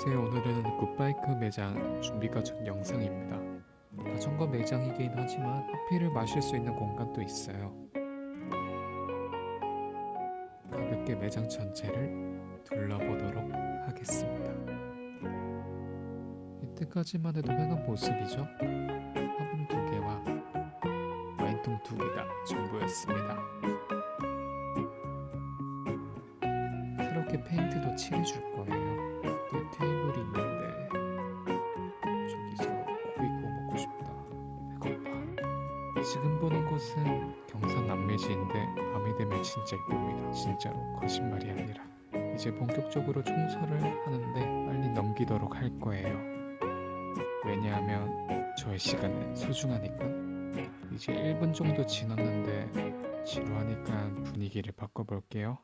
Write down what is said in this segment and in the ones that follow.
안녕하세요. 오늘은 굿바이크 매장 준비 과정 영상입니다. 자전거 매장이긴 하지만 커피를 마실 수 있는 공간도 있어요. 가볍게 매장 전체를 둘러보도록 하겠습니다. 이때까지만 해도 횡한 모습이죠. 화분 두 개와 와인통 두 개가 전부였습니다. 새롭게 페인트도 칠해줄. 그 테이블이 있는데 저기서 고기 구워 먹고 싶다. 배고파. 지금 보는 곳은 경산 남매시인데 밤이 되면 진짜 이쁩니다. 진짜로 거짓말이 아니라. 이제 본격적으로 청소를 하는데 빨리 넘기도록 할 거예요. 왜냐하면 저의 시간은 소중하니까. 이제 1분 정도 지났는데 지루하니까 분위기를 바꿔볼게요.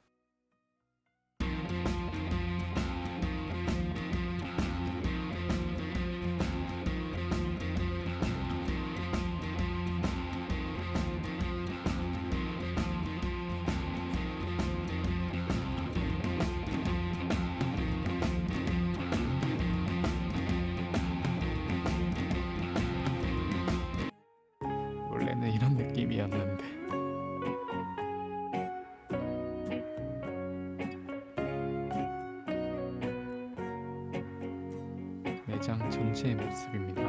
매장 전체의 모습입니다.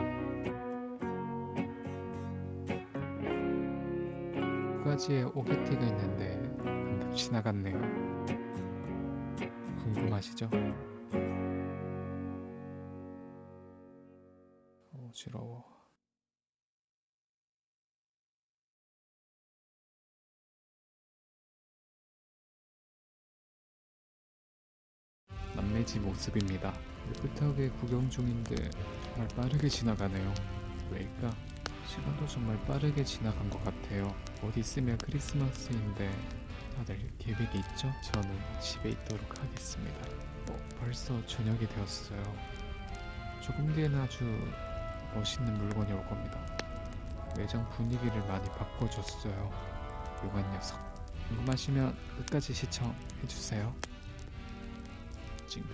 두 가지의 오게티가 있는데 방금 지나갔네요. 궁금하시죠? 어지러워. 남매집 모습입니다. 깨끗하게 구경 중인데 정말 빠르게 지나가네요. 왜일까? 시간도 정말 빠르게 지나간 것 같아요. 곧 있으면 크리스마스인데 다들 계획이 있죠? 저는 집에 있도록 하겠습니다. 어, 벌써 저녁이 되었어요. 조금 뒤에는 아주 멋있는 물건이 올 겁니다. 매장 분위기를 많이 바꿔줬어요. 요한 녀석. 궁금하시면 끝까지 시청해주세요. 친구.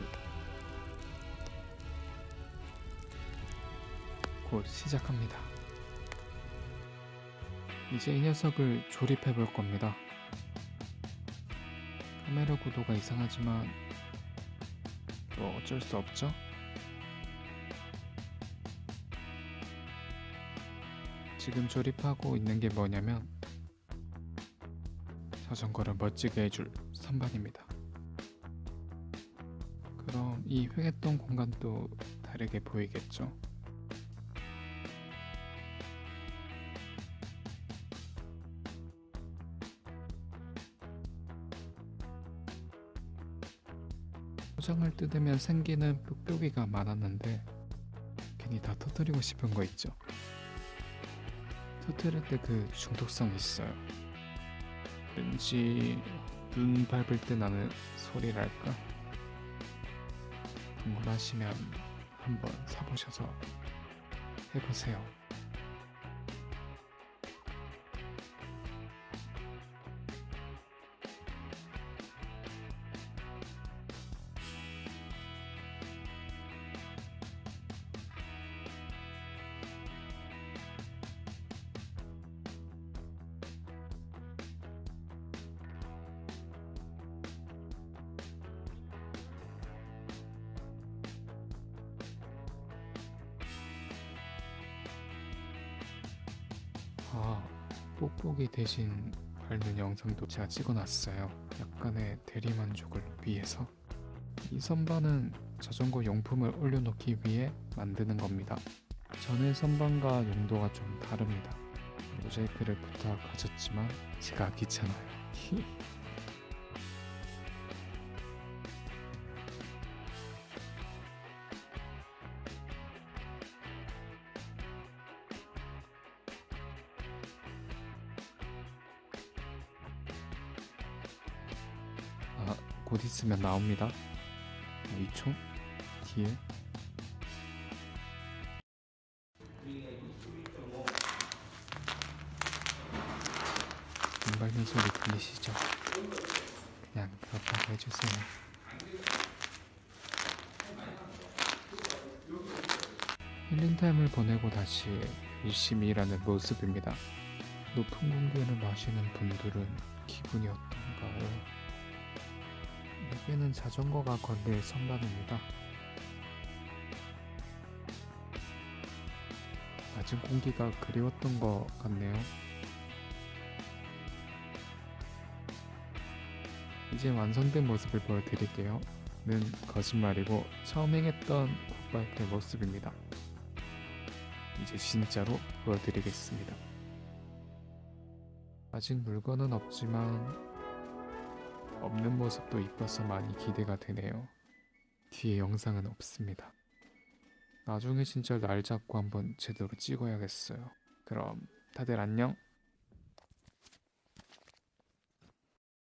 곧 시작합니다. 이제 이 녀석을 조립해 볼 겁니다. 카메라 구도가 이상하지만 뭐 어쩔 수 없죠? 지금 조립하고 있는 게 뭐냐면 자전거를 멋지게 해줄 선반입니다. 그럼 이 횡했던 공간도 다르게 보이겠죠? 포장을 뜯으면 생기는 뾱뾱이가 많았는데 괜히 다 터뜨리고 싶은 거 있죠? 터뜨릴 때 그 중독성이 있어요. 왠지 눈 밟을 때 나는 소리랄까? 궁금하시면 한번 사보셔서 해보세요. 아, 뽁뽁이 대신 밟는 영상도 제가 찍어놨어요. 약간의 대리만족을 위해서. 이 선반은 자전거 용품을 올려놓기 위해 만드는 겁니다. 전의 선반과 용도가 좀 다릅니다. 모자이크를 부탁하셨지만 제가 귀찮아요. 곧 있으면 나옵니다. 2초 뒤에 안 밟는 소리 들리시죠? 그냥 그렇다고 해주세요. 힐링타임을 보내고 다시 열심히 일하는 모습입니다. 높은 공기를 마시는 분들은 기분이 어떤가요? 여기는 자전거가 걸릴 선반입니다. 낮은 공기가 그리웠던 것 같네요. 이제 완성된 모습을 보여드릴게요. 는 거짓말이고 처음 행했던 굿바이크의 모습입니다. 이제 진짜로 보여드리겠습니다. 아직 물건은 없지만 없는 모습도 이뻐서 많이 기대가 되네요. 뒤에 영상은 없습니다. 나중에 진짜 날 잡고 한번 제대로 찍어야겠어요. 그럼 다들 안녕.